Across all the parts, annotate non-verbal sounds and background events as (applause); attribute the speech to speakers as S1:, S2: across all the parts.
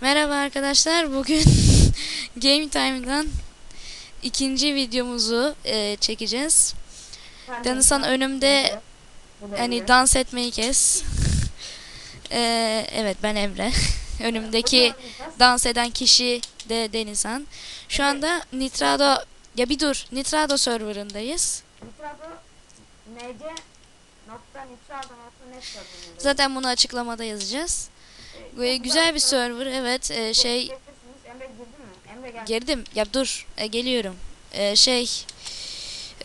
S1: Merhaba arkadaşlar. Bugün (laughs) Game Time'dan ikinci videomuzu e, çekeceğiz. Danışan önümde hani dans etmeyi kes. (laughs) E, evet ben Emre. (laughs) Önümdeki dans eden kişi de Denizhan. Şu anda Nitrado ya bir dur. Nitrado serverındayız.
S2: Nitrado nc nokta nitrado nokta net serverında.
S1: Zaten bunu açıklamada yazacağız.
S2: Ee,
S1: güzel bir server. Evet e, şey. Girdim. Ya dur. E, geliyorum. E, şey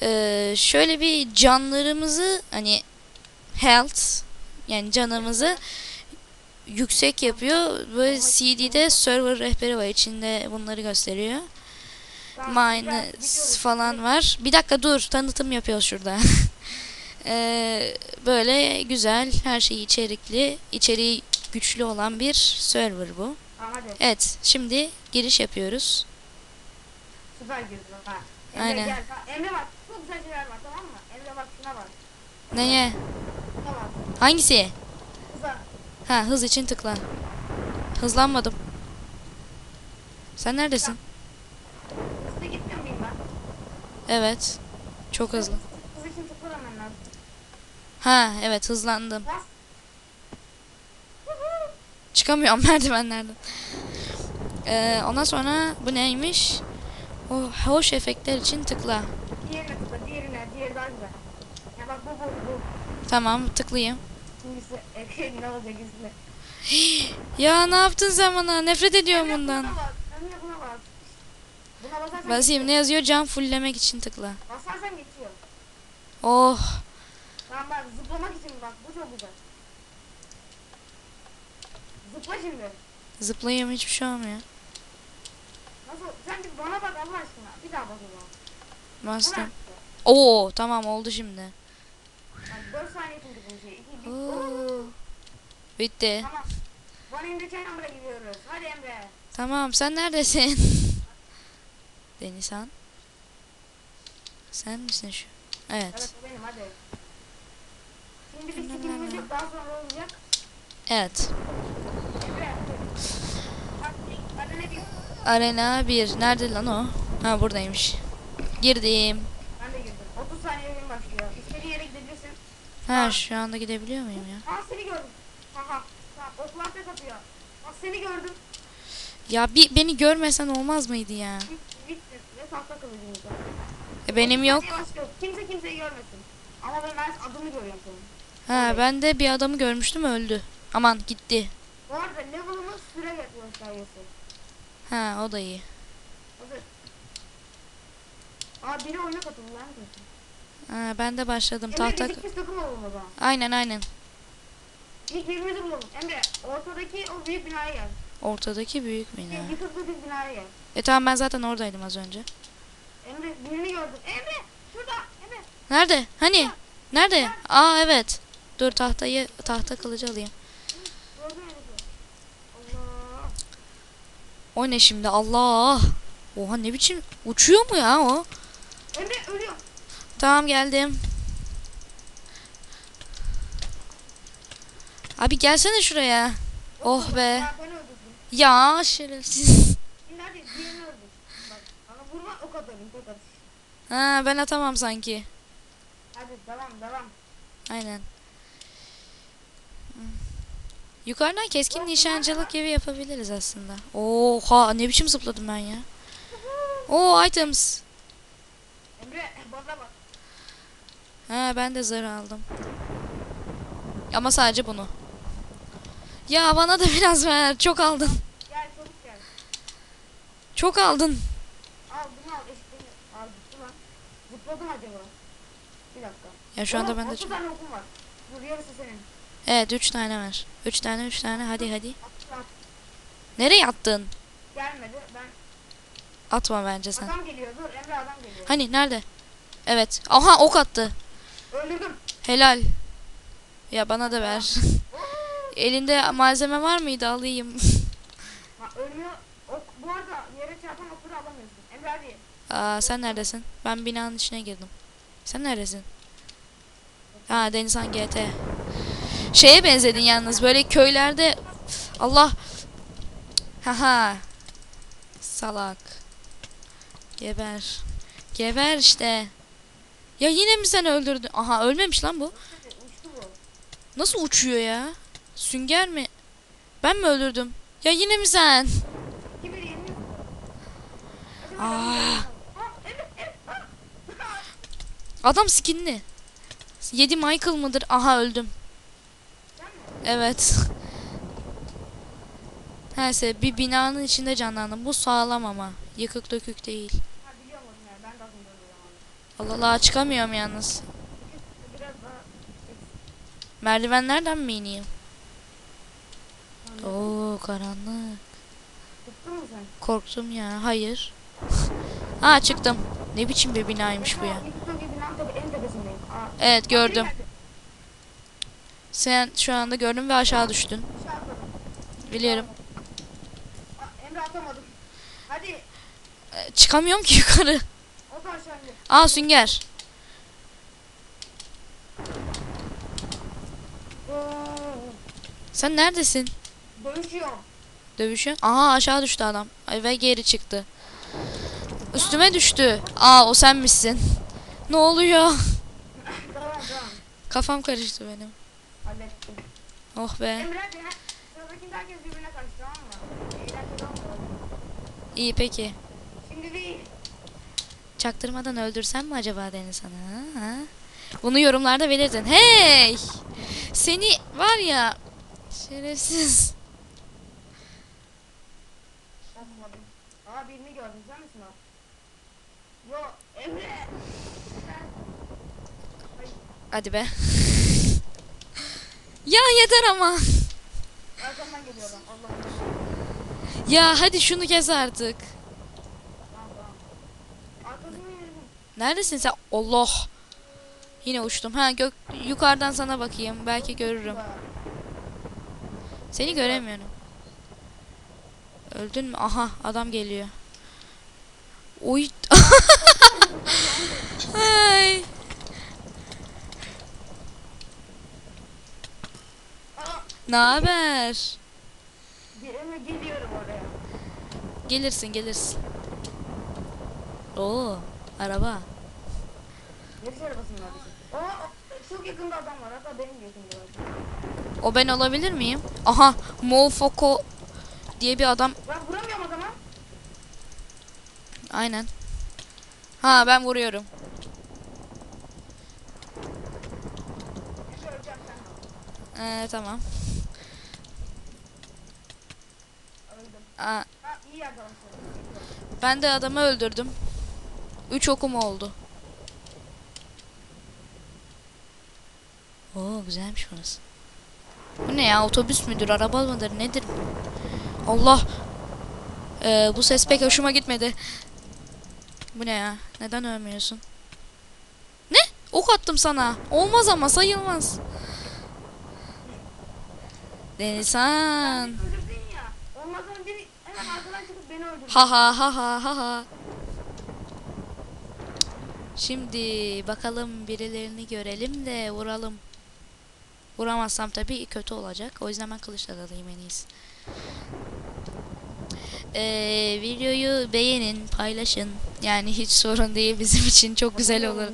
S1: e, şöyle bir canlarımızı hani health yani canımızı yüksek yapıyor. Böyle CD'de server rehberi var. içinde bunları gösteriyor. Minus falan var. Bir dakika dur. Tanıtım yapıyoruz şurada. (laughs) E, böyle güzel, her şey içerikli, içeriği güçlü olan bir server bu.
S2: Tamam hadi.
S1: Evet, şimdi giriş yapıyoruz.
S2: Süper girdin ha. Emre
S1: Aynen.
S2: gel. Emre bak. Çok güzel şeyler var tamam mı? Emre bak şuna bak.
S1: Neye?
S2: Bak.
S1: Hangisi?
S2: Güzel.
S1: Ha hız için tıkla. Hızlanmadım. Sen neredesin?
S2: Hızlı gitmiyor muyum ben?
S1: Evet. Çok hızlı.
S2: Hız için tıklamaman lazım.
S1: Ha evet hızlandım.
S2: Bas.
S1: Çıkamıyorum (laughs) merdivenlerden. Ee, ondan sonra bu neymiş? O hoş efektler için tıkla.
S2: Diğerine tıkla. Diğerine. Diğeri daha güzel. Ya bak bu bu bu.
S1: Tamam tıklayayım.
S2: Ekşi ne olacak izle. (gasps)
S1: Ya ne yaptın sen bana? Nefret ediyorum
S2: Emre
S1: bundan.
S2: Buna. Emre buna bas. Buna basarsan
S1: Basayım ne yazıyor? Can fulllemek için tıkla.
S2: Basarsan geçiyor.
S1: Oh.
S2: Tamam bak zıplamak için bak bu çok güzel. Zıpla şimdi.
S1: Zıplayayım hiçbir şey olmuyor.
S2: Nasıl? Sen bir bana bak Allah aşkına. Bir daha bak o zaman. Hemen.
S1: Oo tamam oldu şimdi.
S2: Bak 4 saniye çünkü bu şey. 2 1
S1: Oo. Bitti.
S2: Tamam. Bana Emre gidiyoruz. Hadi Emre.
S1: Tamam sen neredesin? (laughs) Denizhan. Sen misin şu? Evet.
S2: Evet benim hadi. Şimdi bir skillimiz yok daha sonra olacak.
S1: Evet.
S2: Emre. Hadi. Hadi ne diyeyim?
S1: Arena 1. Nerede lan o? Ha buradaymış. Girdim.
S2: Ben de girdim. 30 saniye oyun başlıyor. İstediğin yere gidebilirsin.
S1: Ha şu anda gidebiliyor muyum ya?
S2: Aa seni gördüm. Haha. Tamam oklar tek atıyor. Bak seni gördüm.
S1: Ya bir beni görmesen olmaz mıydı ya?
S2: Bit, bitti. Ve tahta kılıcımız var.
S1: E, benim yok.
S2: Kimse kimseyi görmesin. Ama ben, ben adımı görüyorum senin.
S1: Ha ben de bir adamı görmüştüm öldü. Aman gitti.
S2: Bu arada level'ımız süre göstergesi.
S1: Ha o da iyi.
S2: Hazır. Aa biri oyuna katıldı lan.
S1: Ha, ben de başladım.
S2: Emre
S1: Tahta...
S2: ikimiz takım olalım o zaman.
S1: Aynen aynen.
S2: İlk birbirimizi bulalım. Emre ortadaki o büyük binaya gel.
S1: Ortadaki büyük bina.
S2: Yıkıklı bir binaya gel.
S1: E tamam ben zaten oradaydım az önce.
S2: Emre birini gördüm. Emre şurada. Emre.
S1: Nerede? Hani? Nerede? Aa evet. Dur tahtayı tahta kılıcı alayım.
S2: Gördün mü Emre? Allah.
S1: O ne şimdi? Allah. Oha ne biçim uçuyor mu ya o?
S2: Emre ölüyor.
S1: Tamam geldim. Abi gelsene şuraya. Oh be.
S2: Ya.
S1: Ya şerefsiz. Ha ben atamam sanki.
S2: Hadi devam devam.
S1: Aynen. Yukarıdan keskin nişancılık gibi yapabiliriz aslında. Oha ne biçim zıpladım ben ya. Oo items.
S2: Emre bana bak.
S1: Ha ben de zırh aldım. Ama sadece bunu. Ya bana da (laughs) biraz ver. Çok aldın.
S2: Gel çabuk gel.
S1: Çok aldın.
S2: Al bunu al eşitliğini. Al. Zıpladım acaba. Bir dakika.
S1: Ya şu anda
S2: Oğlum,
S1: ben de
S2: 30
S1: çok...
S2: tane okum var. Dur yarısı senin.
S1: Evet 3 tane var. 3 tane 3 tane hadi hadi. Nereye attın?
S2: Gelmedi. Ben
S1: Atma bence sen.
S2: adam geliyor. Dur Emre adam geliyor.
S1: Hani nerede? Evet. Aha ok attı.
S2: Öldürdüm.
S1: Helal. Ya bana da ver. (laughs) Elinde malzeme var mıydı alayım. (laughs)
S2: Ha ölmüyor. Ok, bu arada yere çarpan okları alamıyorsun. Emre hadi.
S1: Aa sen neredesin? Ben binanın içine girdim. Sen neredesin? Ha Denizhan GT. Şeye benzedin yalnız böyle köylerde Allah Haha. Salak. Geber. Geber işte. Ya yine mi sen öldürdün? Aha ölmemiş lan bu. Nasıl uçuyor ya? Sünger mi? Ben mi öldürdüm? Ya yine mi sen? Aa.
S2: Aa.
S1: Adam skinli. 7 Michael mıdır? Aha öldüm. Evet. Neyse bir binanın içinde canlandım. Bu sağlam ama. Yıkık dökük değil.
S2: Ha biliyorum onu ya. Ben de aslında öyle
S1: Allah Allah çıkamıyorum yalnız.
S2: Biraz daha
S1: Merdivenlerden mi ineyim? Oo karanlık.
S2: Tuttun mu sen?
S1: Korktum ya. Hayır. (laughs) Aa çıktım. Ne biçim bir binaymış bu ya.
S2: Yıkıktığım gibi binanın tepe, en tepesindeyim. Aa,
S1: Evet gördüm. Sen şu anda gördüm ve aşağı düştün. Biliyorum.
S2: Emre atamadım. Hadi.
S1: Ee, çıkamıyorum ki (laughs) yukarı.
S2: O da aşağı indi.
S1: Aa sünger. Sen neredesin?
S2: Dövüşüyor.
S1: Dövüşü. Aha aşağı düştü adam. Ay, Ve geri çıktı. Üstüme düştü. Aa o sen misin? Ne oluyor? (laughs) Kafam karıştı benim.
S2: Hallettim.
S1: Oh be.
S2: Emre hadi. ha. Sıradaki herkes birbirine karşı tamam mı? Eğlenceli.
S1: İyi peki.
S2: Şimdi bir.
S1: Çaktırmadan öldürsem mi acaba Deniz sana? Ha? Bunu yorumlarda belirtin. Hey! Seni var ya şerefsiz.
S2: Yapmadım. Aa birini gördüm. Sen misin o? Yo Emre. Sen. Ay,
S1: Hadi be. Ya yeter ama.
S2: arkamdan geliyor adam. Allah'ım.
S1: Ya hadi şunu kes artık. Neredesin sen? Allah. Yine uçtum. Ha gök yukarıdan sana bakayım. Belki görürüm. Seni göremiyorum. Öldün mü? Aha adam geliyor. Oy. (laughs) Ay.
S2: Aa,
S1: Ne haber?
S2: bir Emre geliyorum oraya.
S1: Gelirsin gelirsin. Oo araba.
S2: Yarış arabasının? Oo, o- çok yakında adam var. Hatta benim yakında var.
S1: O ben olabilir miyim? Aha Mofoko diye bir adam.
S2: Ben vuramıyorum adama.
S1: Aynen. Ha ben vuruyorum. Ee, tamam.
S2: Öldüm.
S1: Ben de adamı öldürdüm. Üç okum oldu. Oo güzelmiş burası. Bu ne ya otobüs müdür araba mıdır nedir? Allah. Ee, bu ses pek hoşuma gitmedi. Bu ne ya? Neden ölmüyorsun? Ne? Ok attım sana. Olmaz ama sayılmaz. Denizhan.
S2: Ondan sonra biri hemen arkadan çıkıp beni öldürdü.
S1: Ha ha ha ha ha ha. Şimdi bakalım birilerini görelim de vuralım. Vuramazsam tabii kötü olacak. O yüzden ben kılıçla dalayım en iyisi. Ee, videoyu beğenin, paylaşın. Yani hiç sorun değil bizim için çok güzel olur.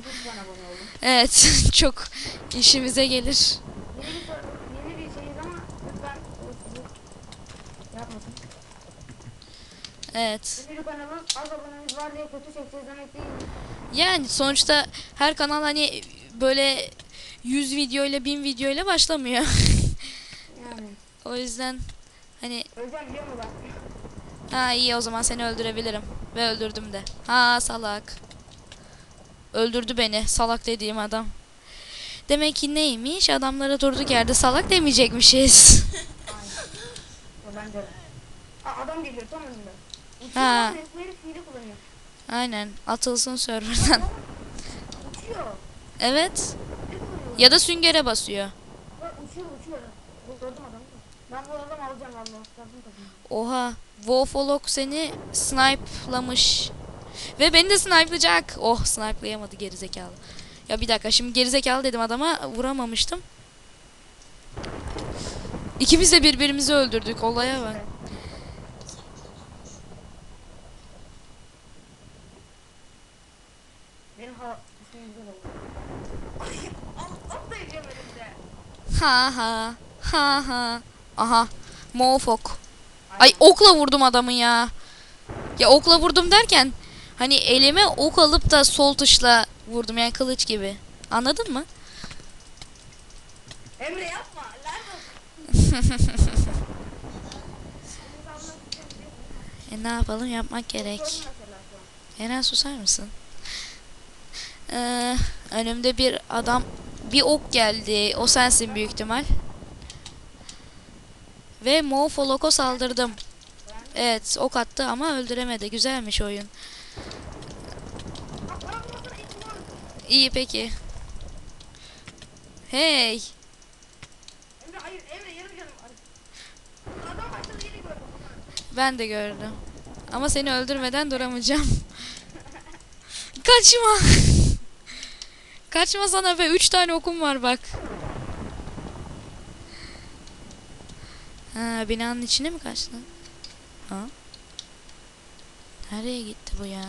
S1: Evet, (laughs) çok işimize gelir. Evet.
S2: Yeni bir kanalın az abonemiz var diye kötü izlemek değil.
S1: Yani sonuçta her kanal hani böyle 100 video ile 1000 video ile başlamıyor. (laughs)
S2: Yani.
S1: o yüzden hani
S2: Öleceğim biliyor musun ben?
S1: ha iyi o zaman seni öldürebilirim ve öldürdüm de. Ha salak. Öldürdü beni salak dediğim adam. Demek ki neymiş? Adamlara durduk yerde salak demeyecekmişiz. (laughs)
S2: O bence. Aa, adam geliyor tam önümde. Uçuyor
S1: Ha.
S2: lan resmi herif hile kullanıyor.
S1: Aynen. Atılsın serverdan. (laughs)
S2: Uçuyor.
S1: Evet. Ya da süngere basıyor.
S2: Bak uçuyor uçuyor. Adamı. Ben bu adamı alacağım.
S1: Oha. Wolfolog seni snipelamış. Ve beni de snipelayacak. Oh snipelayamadı gerizekalı. Ya bir dakika şimdi gerizekalı dedim adama vuramamıştım. İkimiz de birbirimizi öldürdük olaya bak.
S2: ha şey güzel oldu. Al at da yiyeceğim elimde.
S1: Ha ha. Ha ha. Aha. Mofok. Ay okla vurdum adamı ya. Ya okla vurdum derken hani elime ok alıp da sol tuşla vurdum yani kılıç gibi. Anladın mı?
S2: Emre yapma. (laughs)
S1: E ne yapalım yapmak gerek. Eren susar mısın? Ee, önümde bir adam bir ok geldi. O sensin büyük ihtimal. Ve Mofolok'a saldırdım. Evet ok attı ama öldüremedi. Güzelmiş oyun. İyi peki. Hey. Ben de gördüm. Ama seni öldürmeden duramayacağım. (laughs) Kaçma. Kaçma sana be. Üç tane okum var bak. Ha, binanın içine mi kaçtın? Ha? Nereye gitti bu ya?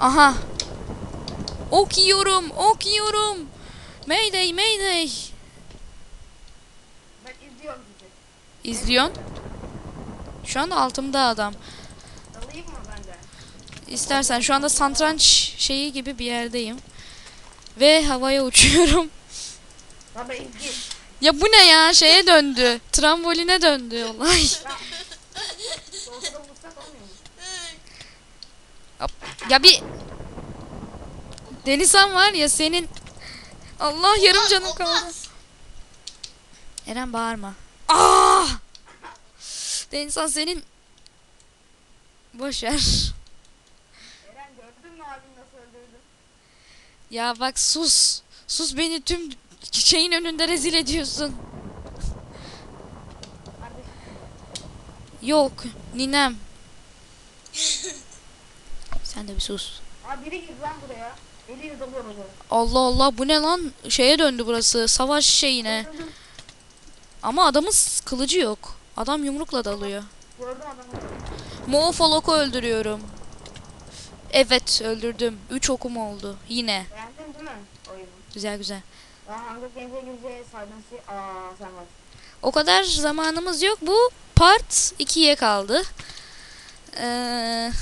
S1: Aha. Ok yiyorum. Ok yiyorum. Mayday, mayday.
S2: Ben izliyorum sizi.
S1: İzliyorsun. Şu anda altımda adam.
S2: Dalayım mı ben de?
S1: İstersen şu anda santranç şeyi gibi bir yerdeyim. Ve havaya uçuyorum.
S2: Baba.
S1: Ya bu ne ya? Şeye döndü. Tramboline döndü olay. Ya bir Denizhan var ya senin Allah yarım canım kaldı. Eren bağırma. Aa! Denizhan senin Boş ver.
S2: Eren gördün mü abim nasıl öldürdü?
S1: Ya bak sus. Sus beni tüm şeyin önünde rezil ediyorsun. Yok, ninem. (laughs) Sen de bir sus.
S2: Abi biri girdi lan buraya. Eliyle.
S1: Allah Allah bu ne lan? Şeye döndü burası. Savaş şeyine. Ama adamın kılıcı yok. Adam yumrukla dalıyor.
S2: Gördüm adamı.
S1: Mofolok'u öldürüyorum. Evet öldürdüm. 3 okum oldu. Yine.
S2: Beğendin değil mi oyunu?
S1: Güzel güzel.
S2: Daha Hunger Games'e gireceğiz. Saydansı. Aa sen var.
S1: O kadar zamanımız yok. Bu part 2'ye kaldı. Ee,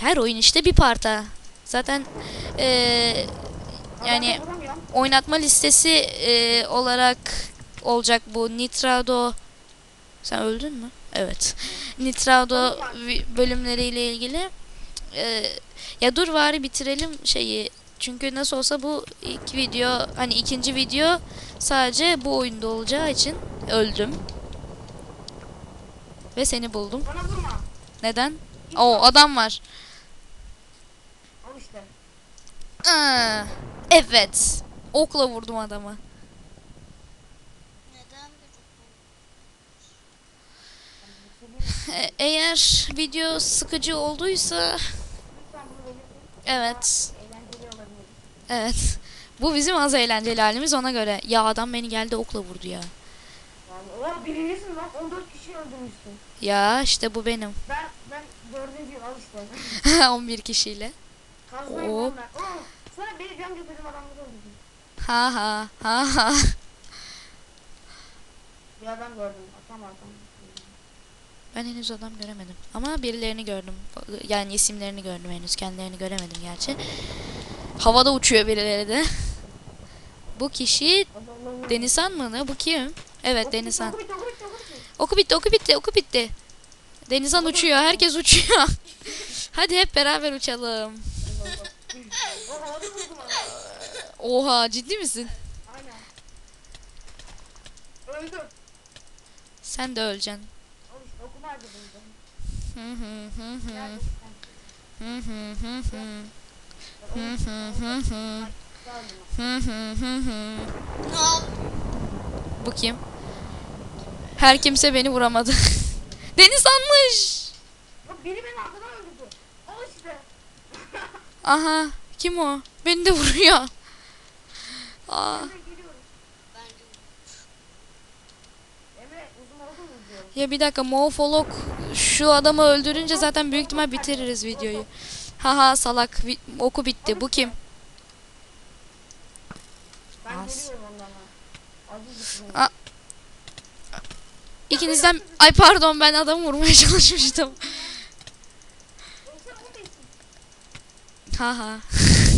S1: her oyun işte bir parta. Zaten ee, Yani- oynatma listesi e, olarak olacak bu Nitrado. Sen öldün mü? Evet. Nitrado bölümleriyle ilgili. E, ya dur bari bitirelim şeyi. Çünkü nasıl olsa bu ilk video hani ikinci video sadece bu oyunda olacağı için öldüm. Ve seni buldum.
S2: Bana vurma.
S1: Neden? O adam var.
S2: Al işte.
S1: Aa, evet. Okla vurdum adamı.
S3: Neden bir
S1: E- Eğer video sıkıcı olduysa evet. Evet. Bu bizim az eğlenceli halimiz ona göre. Ya adam beni geldi okla vurdu ya.
S2: O birincisin lan 14 kişi öldürmüşsün.
S1: Ya işte bu benim.
S2: Ben ben dördüncüyüm al işte. (laughs)
S1: 11 kişiyle.
S2: Kazmayım
S1: Hop.
S2: lan ben. Oo, Sonra beni can götürdüm adamları öldürdüm.
S1: Ha ha ha ha.
S2: Bir adam gördüm. Atam adam.
S1: Ben henüz adam göremedim. Ama birilerini gördüm. Yani isimlerini gördüm henüz. Kendilerini göremedim gerçi. Havada uçuyor birileri de. Bu kişi Denizhan mı ne? Bu kim? Evet Denizhan.
S2: Oku bitti oku bitti oku bitti.
S1: Denizhan uçuyor, herkes uçuyor. (laughs) Hadi hep beraber uçalım. Oha, ciddi misin? Sen de öleceksin.
S2: Okuma harcadım.
S1: Hı hı hı hı. Hı hı hı hı. Hı
S2: onu-
S1: hı hı hı.
S2: Geldim.
S1: Hı hı hı hı.
S3: Ne yap?
S1: Bu kim? Her kimse beni vuramadı. Denizhan'mış.
S2: Bak biri beni arkadan öldürdü. Al işte.
S1: Aha, kim o? Beni de vuruyor. (laughs) Aa,
S2: Emre geliyorum.
S3: Bence
S2: Emre uzun oldu mu diyorum.
S1: Ya bir dakika, Mofolog şu adamı öldürünce zaten büyük ihtimal bitiririz videoyu. Haha salak oku bitti. Bu kim?
S2: Ben
S1: Az. A- İkinizden ay pardon ben adamı vurmaya (laughs) çalışmıştım. Haha.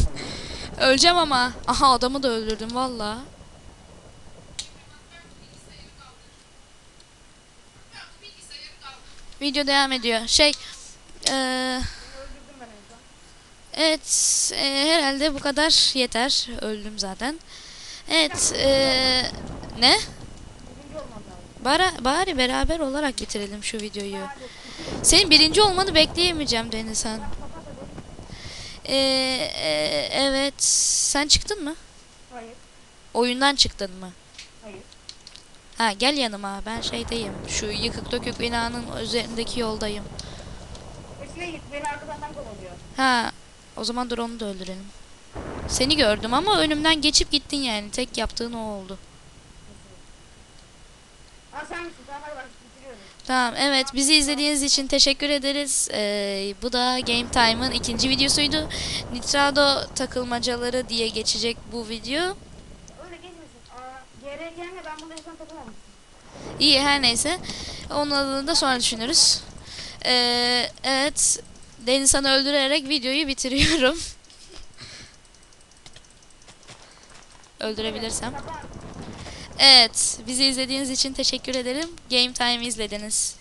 S1: (laughs) Öleceğim ama. Aha adamı da öldürdüm valla. Video devam ediyor. Şey
S2: son.
S1: Evet, e, herhalde bu kadar yeter. Öldüm zaten. Evet, e, ne?
S2: Lazım.
S1: Bari, beraber olarak bitirelim şu videoyu. Senin birinci olmanı bekleyemeyeceğim Denizhan.
S2: Kapat hadi.
S1: E, e, evet, sen çıktın mı?
S2: Hayır.
S1: Oyundan çıktın mı? Ha gel yanıma, ben şeydeyim. Şu yıkık dökük binanın üzerindeki yoldayım.
S2: Üstüne git. Beni arkadan kovalıyor.
S1: Ha, o zaman dur onu da öldürelim. Seni gördüm ama önümden geçip gittin yani. Tek yaptığın o oldu.
S2: Aa sen misin? Tamam hadi bak bitiriyoruz.
S1: Tamam evet bizi izlediğiniz için teşekkür ederiz. Ee, bu da Game Time'ın ikinci videosuydu. Nitrado takılmacaları diye geçecek bu video.
S2: GRG'ne ben bunu insan takamamıştım.
S1: İyi her neyse. Onun adını da sonra düşünürüz. Ee, evet Denizhan'ı öldürerek videoyu bitiriyorum. (laughs) Öldürebilirsem. Evet bizi izlediğiniz için teşekkür ederim. Game Time izlediniz.